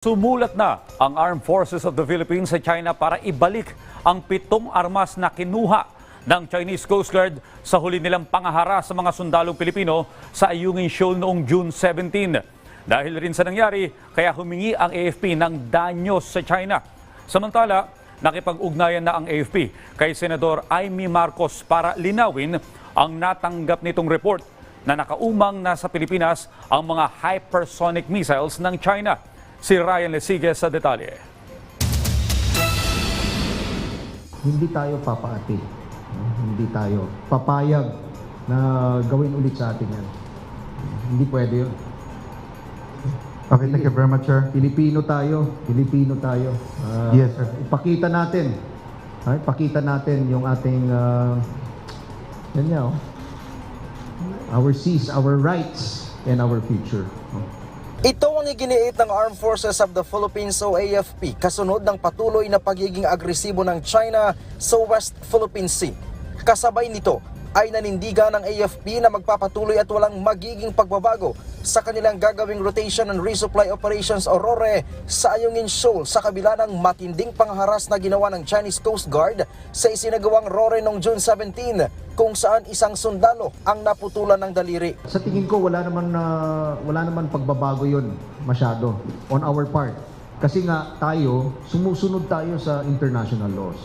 Sumulat na ang Armed Forces of the Philippines sa China para ibalik ang pitong armas na kinuha ng Chinese Coast Guard sa huli nilang pangahara sa mga sundalong Pilipino sa Ayungin Shoal noong June 17. Dahil rin sa nangyari, kaya humingi ang AFP ng danyos sa China. Samantala, nakipag-ugnayan na ang AFP kay Senador Amy Marcos para linawin ang natanggap nitong report na nakaumang nasa Pilipinas ang mga hypersonic missiles ng China. Si Ryan Lesigue sa detalye. hindi tayo papaati. Hindi tayo papayag na gawin ulit sa atin yan. Hindi pwede yun. Okay, thank you very much, sir. Pilipino tayo. Pilipino tayo. Ah, Yes, sir. Ipakita natin. Ay, ipakita natin yung ating uh, yan niya, oh. Our seas, our rights, and our future. no? Ito ang iginiit ng Armed Forces of the Philippines o AFP kasunod ng patuloy na pagiging agresibo ng China sa West Philippine Sea. Kasabay nito ay nanindigan ng AFP na magpapatuloy at walang magiging pagbabago sa kanilang gagawing rotation and resupply operations o RORE sa Ayungin Shoal sa kabila ng matinding pangharas na ginawa ng Chinese Coast Guard sa isinagawang RORE noong June 17 kung saan isang sundalo ang naputulan ng daliri. Sa tingin ko wala naman na wala naman pagbabago 'yon masyado on our part. Kasi nga tayo sumusunod tayo sa international laws.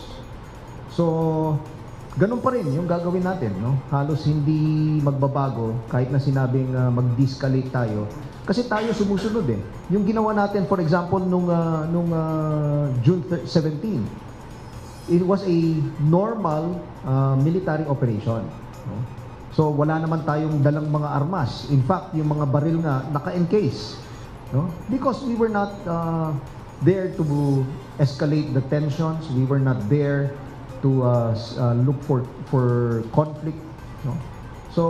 So ganun pa rin yung gagawin natin, no? Halos hindi magbabago kahit na sinabing uh, mag-de-escalate tayo. Kasi tayo sumusunod eh. Yung ginawa natin for example nung ah, nung ah, June thir- 17 it was a normal uh, military operation. No? So wala naman tayong dalang mga armas. In fact, yung mga baril nga naka-encase. No? Because we were not uh, there to escalate the tensions. We were not there to uh, uh, look for for conflict. No? So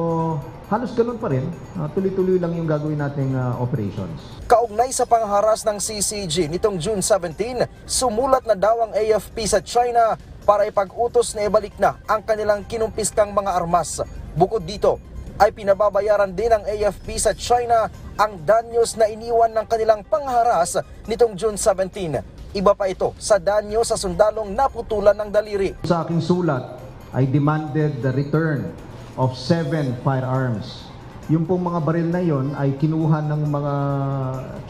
halos ganun pa rin. Uh, tuloy-tuloy lang yung gagawin nating uh, operations. Kaugnay sa pangharas ng CCG nitong June 17, sumulat na daw ang AFP sa China para ipag-utos na ibalik na ang kanilang kinumpiskang mga armas. Bukod dito, ay pinababayaran din ng AFP sa China ang danyos na iniwan ng kanilang pangharas nitong June 17. Iba pa ito sa danyo sa sundalong naputulan ng daliri. Sa aking sulat, I demanded the return of seven firearms. Yung pong mga baril na yon ay kinuha ng mga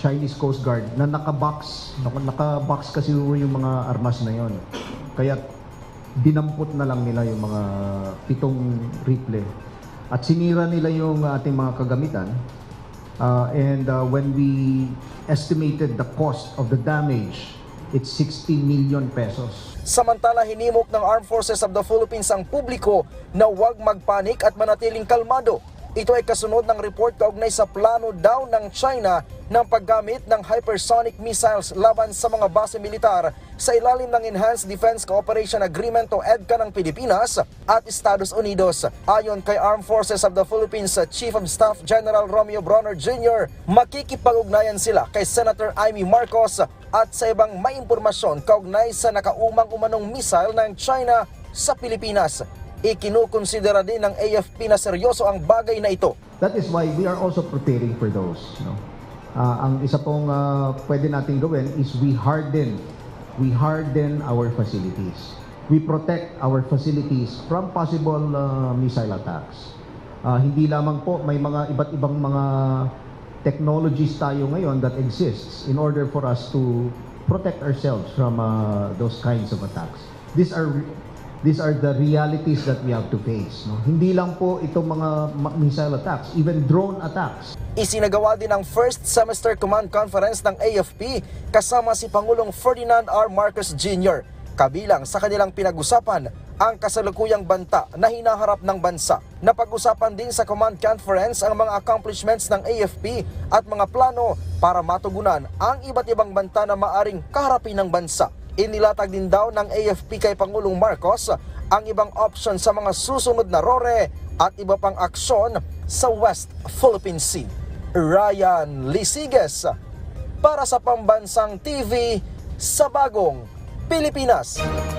Chinese Coast Guard na nakabox. Naka- Nakabox kasi yung mga armas na yon. Kaya dinampot na lang nila yung mga pitong rifle. At sinira nila yung ating mga kagamitan. Uh, and uh, when we estimated the cost of the damage, it's 60 million pesos. Samantala hinimok ng Armed Forces of the Philippines ang publiko na huwag magpanik at manatiling kalmado. Ito ay kasunod ng report kaugnay sa plano daw ng China ng paggamit ng hypersonic missiles laban sa mga base militar sa ilalim ng Enhanced Defense Cooperation Agreement o EDCA ng Pilipinas at Estados Unidos. Ayon kay Armed Forces of the Philippines Chief of Staff General Romeo Bronner Jr., makikipag-ugnayan sila kay Senator Amy Marcos at sa ibang may impormasyon kaugnay sa nakaumang umanong missile ng China sa Pilipinas. Ikinukonsidera din ng AFP na seryoso ang bagay na ito. That is why we are also preparing for those. No? Ah, ang isa pong ah, pwede natin gawin is we harden, we harden our facilities. We protect our facilities from possible ah, missile attacks. Ah, hindi lamang po may mga iba't ibang mga technologies tayo ngayon that exists in order for us to protect ourselves from ah, those kinds of attacks. These are these are the realities that we have to face. No? Hindi lang po itong mga missile attacks, even drone attacks. Isinagawa din ang first semester command conference ng AFP kasama si Pangulong Ferdinand R. Marcos Jr. Kabilang sa kanilang pinag-usapan ang kasalukuyang banta na hinaharap ng bansa. Napag-usapan din sa command conference ang mga accomplishments ng AFP at mga plano para matugunan ang iba't ibang banta na maaring kaharapin ng bansa. Inilatag din daw ng AFP kay Pangulong Marcos ang ibang option sa mga susunod na RORE at iba pang aksyon sa West Philippine Sea. Ryan Lisiges para sa Pambansang TV sa Bagong Pilipinas.